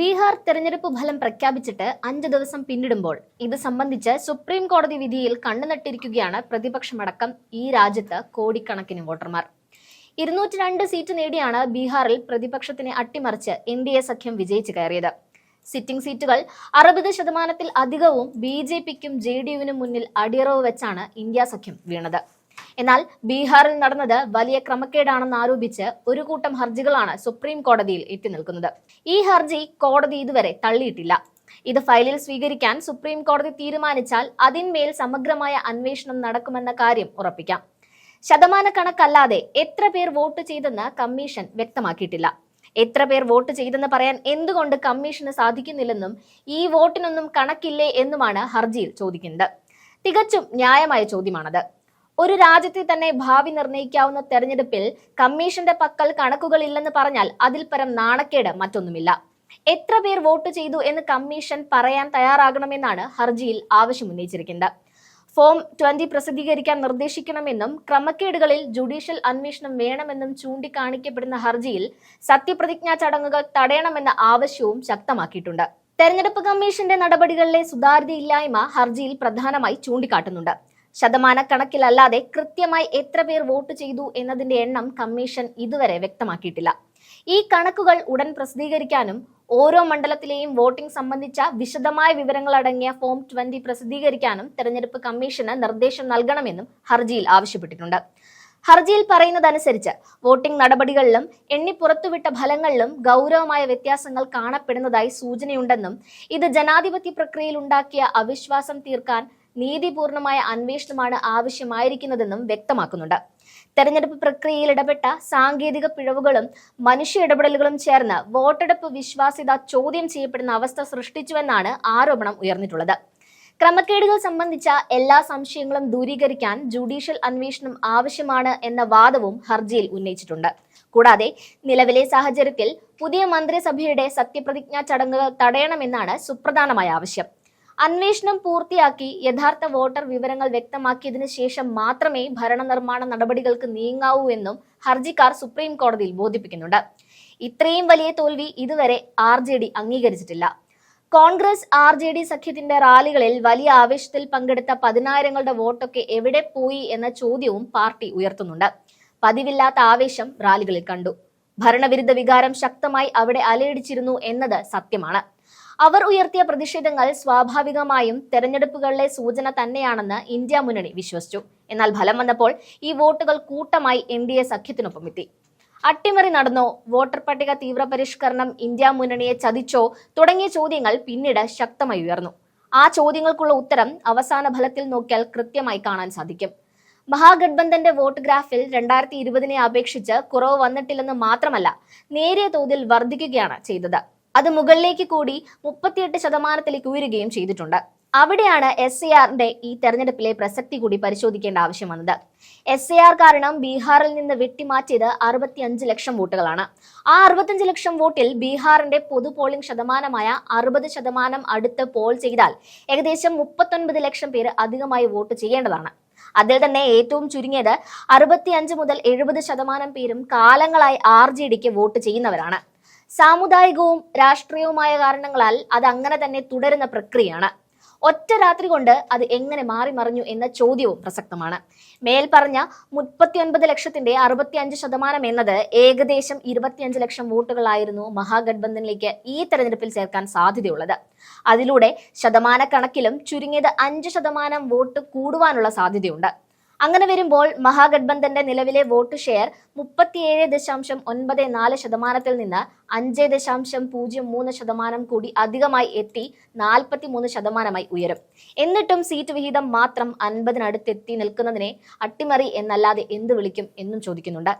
ബീഹാർ തെരഞ്ഞെടുപ്പ് ഫലം പ്രഖ്യാപിച്ചിട്ട് അഞ്ച് ദിവസം പിന്നിടുമ്പോൾ ഇത് സംബന്ധിച്ച് സുപ്രീം കോടതി വിധിയിൽ കണ്ണുനട്ടിരിക്കുകയാണ് പ്രതിപക്ഷമടക്കം ഈ രാജ്യത്ത് കോടിക്കണക്കിന് വോട്ടർമാർ. ഇരുന്നൂറ്റി രണ്ട് സീറ്റ് നേടിയാണ് ബീഹാറിൽ പ്രതിപക്ഷത്തിനെ അട്ടിമറിച്ച് എൻ ഡി എ സഖ്യം വിജയിച്ചു കയറിയത്. സിറ്റിംഗ് സീറ്റുകൾ അറുപത് ശതമാനത്തിൽ അധികവും ബി ജെ പിക്കും ജെ ഡി യുവിനും മുന്നിൽ അടിയറവ് വെച്ചാണ് ഇന്ത്യ സഖ്യം വീണത്. എന്നാൽ ബീഹാറിൽ നടന്നത് വലിയ ക്രമക്കേടാണെന്ന് ആരോപിച്ച് ഒരു കൂട്ടം ഹർജികളാണ് സുപ്രീം കോടതിയിൽ എത്തി നിൽക്കുന്നത്. ഈ ഹർജി കോടതി ഇതുവരെ തള്ളിയിട്ടില്ല. ഇത് ഫയലിൽ സ്വീകരിക്കാൻ സുപ്രീം കോടതി തീരുമാനിച്ചാൽ അതിന്മേൽ സമഗ്രമായ അന്വേഷണം നടക്കുമെന്ന കാര്യം ഉറപ്പിക്കാം. ശതമാന കണക്കല്ലാതെ എത്ര പേർ വോട്ട് ചെയ്തെന്ന് കമ്മീഷൻ വ്യക്തമാക്കിയിട്ടില്ല. എത്ര പേർ വോട്ട് ചെയ്തെന്ന് പറയാൻ എന്തുകൊണ്ട് കമ്മീഷന് സാധിക്കുന്നില്ലെന്നും ഈ വോട്ടിനൊന്നും കണക്കില്ലേ എന്നുമാണ് ഹർജിയിൽ ചോദിക്കുന്നത്. തികച്ചും ന്യായമായ ചോദ്യമാണത്. ഒരു രാജ്യത്തെ തന്നെ ഭാവി നിർണയിക്കാവുന്ന തെരഞ്ഞെടുപ്പിൽ കമ്മീഷന്റെ പക്കൽ കണക്കുകളില്ലെന്ന് പറഞ്ഞാൽ അതിൽ പരം നാണക്കേട് മറ്റൊന്നുമില്ല. എത്ര പേർ വോട്ട് ചെയ്തു എന്ന് കമ്മീഷൻ പറയാൻ തയ്യാറാകണമെന്നാണ് ഹർജിയിൽ ആവശ്യമുന്നയിച്ചിരിക്കുന്നത് ഫോം ട്വന്റി പ്രസിദ്ധീകരിക്കാൻ നിർദ്ദേശിക്കണമെന്നും ക്രമക്കേടുകളിൽ ജുഡീഷ്യൽ അന്വേഷണം വേണമെന്നും ചൂണ്ടിക്കാണിക്കപ്പെടുന്ന ഹർജിയിൽ സത്യപ്രതിജ്ഞാ ചടങ്ങുകൾ തടയണമെന്ന ആവശ്യവും ശക്തമാക്കിയിട്ടുണ്ട്. തെരഞ്ഞെടുപ്പ് കമ്മീഷന്റെ നടപടികളിലെ സുതാര്യതയില്ലായ്മ ഹർജിയിൽ പ്രധാനമായി ചൂണ്ടിക്കാട്ടുന്നുണ്ട്. ശതമാനക്കണക്കിലല്ലാതെ കൃത്യമായി എത്ര പേർ വോട്ട് ചെയ്തു എന്നതിന്റെ എണ്ണം കമ്മീഷൻ ഇതുവരെ വ്യക്തമാക്കിയിട്ടില്ല. ഈ കണക്കുകൾ ഉടൻ പ്രസിദ്ധീകരിക്കാനും ഓരോ മണ്ഡലത്തിലെയും വോട്ടിംഗ് സംബന്ധിച്ച വിശദമായ വിവരങ്ങൾ അടങ്ങിയ ഫോം ട്വന്റി പ്രസിദ്ധീകരിക്കാനും തെരഞ്ഞെടുപ്പ് കമ്മീഷന് നിർദ്ദേശം നൽകണമെന്നും ഹർജിയിൽ ആവശ്യപ്പെട്ടിട്ടുണ്ട്. ഹർജിയിൽ പറയുന്നതനുസരിച്ച് വോട്ടിംഗ് നടപടികളിലും എണ്ണി പുറത്തുവിട്ട ഫലങ്ങളിലും ഗൗരവമായ വ്യത്യാസങ്ങൾ കാണപ്പെടുന്നതായി സൂചനയുണ്ടെന്നും ഇത് ജനാധിപത്യ പ്രക്രിയയിൽ ഉണ്ടാക്കിയ അവിശ്വാസം തീർക്കാൻ നീതിപൂർണമായ അന്വേഷണമാണ് ആവശ്യമായിരിക്കുന്നതെന്നും വ്യക്തമാക്കുന്നുണ്ട്. തെരഞ്ഞെടുപ്പ് പ്രക്രിയയിൽ ഇടപെട്ട സാങ്കേതിക പിഴവുകളും മനുഷ്യ ഇടപെടലുകളും ചേർന്ന് വോട്ടെടുപ്പ് വിശ്വാസ്യത ചോദ്യം ചെയ്യപ്പെടുന്ന അവസ്ഥ സൃഷ്ടിച്ചുവെന്നാണ് ആരോപണം ഉയർന്നിട്ടുള്ളത്. ക്രമക്കേടുകൾ സംബന്ധിച്ച എല്ലാ സംശയങ്ങളും ദൂരീകരിക്കാൻ ജുഡീഷ്യൽ അന്വേഷണം ആവശ്യമാണ് എന്ന വാദവും ഹർജിയിൽ ഉന്നയിച്ചിട്ടുണ്ട്. കൂടാതെ നിലവിലെ സാഹചര്യത്തിൽ പുതിയ മന്ത്രിസഭയുടെ സത്യപ്രതിജ്ഞാ ചടങ്ങുകൾ തടയണമെന്നാണ് സുപ്രധാനമായ ആവശ്യം. അന്വേഷണം പൂർത്തിയാക്കി യഥാർത്ഥ വോട്ടർ വിവരങ്ങൾ വ്യക്തമാക്കിയതിനു ശേഷം മാത്രമേ ഭരണനിർമ്മാണ നടപടികൾക്ക് നീങ്ങാവൂ എന്നും ഹർജിക്കാർ സുപ്രീം കോടതിയിൽ ബോധിപ്പിക്കുന്നുണ്ട്. ഇത്രയും വലിയ തോൽവി ഇതുവരെ ആർ ജെ ഡി അംഗീകരിച്ചിട്ടില്ല. കോൺഗ്രസ് ആർ ജെ ഡി സഖ്യത്തിന്റെ റാലികളിൽ വലിയ ആവേശത്തിൽ പങ്കെടുത്ത പതിനായിരങ്ങളുടെ വോട്ടൊക്കെ എവിടെ പോയി എന്ന ചോദ്യവും പാർട്ടി ഉയർത്തുന്നുണ്ട്. പതിവില്ലാത്ത ആവേശം റാലികളിൽ കണ്ടു. ഭരണവിരുദ്ധ വികാരം ശക്തമായി അവിടെ അലയടിച്ചിരുന്നു എന്നത് സത്യമാണ്. അവർ ഉയർത്തിയ പ്രതിഷേധങ്ങൾ സ്വാഭാവികമായും തെരഞ്ഞെടുപ്പുകളിലെ സൂചന തന്നെയാണെന്ന് ഇന്ത്യ മുന്നണി വിശ്വസിച്ചു. എന്നാൽ ഫലം വന്നപ്പോൾ ഈ വോട്ടുകൾ കൂട്ടമായി എൻ ഡി എ സഖ്യത്തിനൊപ്പം എത്തി. അട്ടിമറി നടന്നോ? വോട്ടർ പട്ടിക തീവ്രപരിഷ്കരണം ഇന്ത്യ മുന്നണിയെ ചതിച്ചോ? തുടങ്ങിയ ചോദ്യങ്ങൾ പിന്നീട് ശക്തമായി ഉയർന്നു. ആ ചോദ്യങ്ങൾക്കുള്ള ഉത്തരം അവസാന ഫലത്തിൽ നോക്കിയാൽ കൃത്യമായി കാണാൻ സാധിക്കും. മഹാഗഡ്ബന്ധന്റെ വോട്ട് ഗ്രാഫിൽ രണ്ടായിരത്തി ഇരുപതിനെ അപേക്ഷിച്ച് കുറവ് വന്നിട്ടില്ലെന്ന് മാത്രമല്ല നേരിയ തോതിൽ വർദ്ധിക്കുകയാണ് ചെയ്തത്. അത് മുകളിലേക്ക് കൂടി മുപ്പത്തിയെട്ട് ശതമാനത്തിലേക്ക് ഉയരുകയും ചെയ്തിട്ടുണ്ട്. അവിടെയാണ് എസ് സി ആറിന്റെ ഈ തെരഞ്ഞെടുപ്പിലെ പ്രസക്തി കൂടി പരിശോധിക്കേണ്ട ആവശ്യം വന്നത്. എസ് എ ആർ കാരണം ബീഹാറിൽ നിന്ന് വെട്ടിമാറ്റിയത് അറുപത്തിയഞ്ച് ലക്ഷം വോട്ടുകളാണ്. ആ അറുപത്തിയഞ്ച് ലക്ഷം വോട്ടിൽ ബീഹാറിന്റെ പൊതു പോളിംഗ് ശതമാനമായ അറുപത് ശതമാനം അടുത്ത് പോൾ ചെയ്താൽ ഏകദേശം മുപ്പത്തൊൻപത് ലക്ഷം പേര് അധികമായി വോട്ട് ചെയ്യേണ്ടതാണ്. അതിൽ തന്നെ ഏറ്റവും ചുരുങ്ങിയത് അറുപത്തിയഞ്ച് മുതൽ എഴുപത് ശതമാനം പേരും കാലങ്ങളായി ആർ ജെ ഡിക്ക് വോട്ട് ചെയ്യുന്നവരാണ്. സാമുദായികവും രാഷ്ട്രീയവുമായ കാരണങ്ങളാൽ അത് അങ്ങനെ തന്നെ തുടരുന്ന പ്രക്രിയയാണ്. ഒറ്റ രാത്രി കൊണ്ട് അത് എങ്ങനെ മാറി മറിഞ്ഞു എന്ന ചോദ്യവും പ്രസക്തമാണ്. മേൽപ്പറഞ്ഞ പറഞ്ഞ മുപ്പത്തിയൊൻപത് ലക്ഷത്തിന്റെ അറുപത്തിയഞ്ച് ശതമാനം എന്നത് ഏകദേശം ഇരുപത്തിയഞ്ച് ലക്ഷം വോട്ടുകളായിരുന്നു മഹാഗഡ്ബന്ധനിലേക്ക് ഈ തെരഞ്ഞെടുപ്പിൽ ചേർക്കാൻ സാധ്യതയുള്ളത്. അതിലൂടെ ശതമാനക്കണക്കിലും ചുരുങ്ങിയത് അഞ്ച് ശതമാനം വോട്ട് കൂടുവാനുള്ള സാധ്യതയുണ്ട്. അങ്ങനെ വരുമ്പോൾ മഹാഗഡ്ബന്ധന്റെ നിലവിലെ വോട്ട് ഷെയർ മുപ്പത്തിയേഴ് ദശാംശം ഒൻപത് നാല് ശതമാനത്തിൽ നിന്ന് അഞ്ച് ദശാംശം പൂജ്യം മൂന്ന് ശതമാനം കൂടി അധികമായി എത്തി നാൽപ്പത്തി മൂന്ന് ശതമാനമായി ഉയരും. എന്നിട്ടും സീറ്റ് വിഹിതം മാത്രം അൻപതിനടുത്തെത്തി നിൽക്കുന്നതിനെ അട്ടിമറി എന്നല്ലാതെ എന്ത് വിളിക്കും എന്നും ചോദിക്കുന്നുണ്ട്.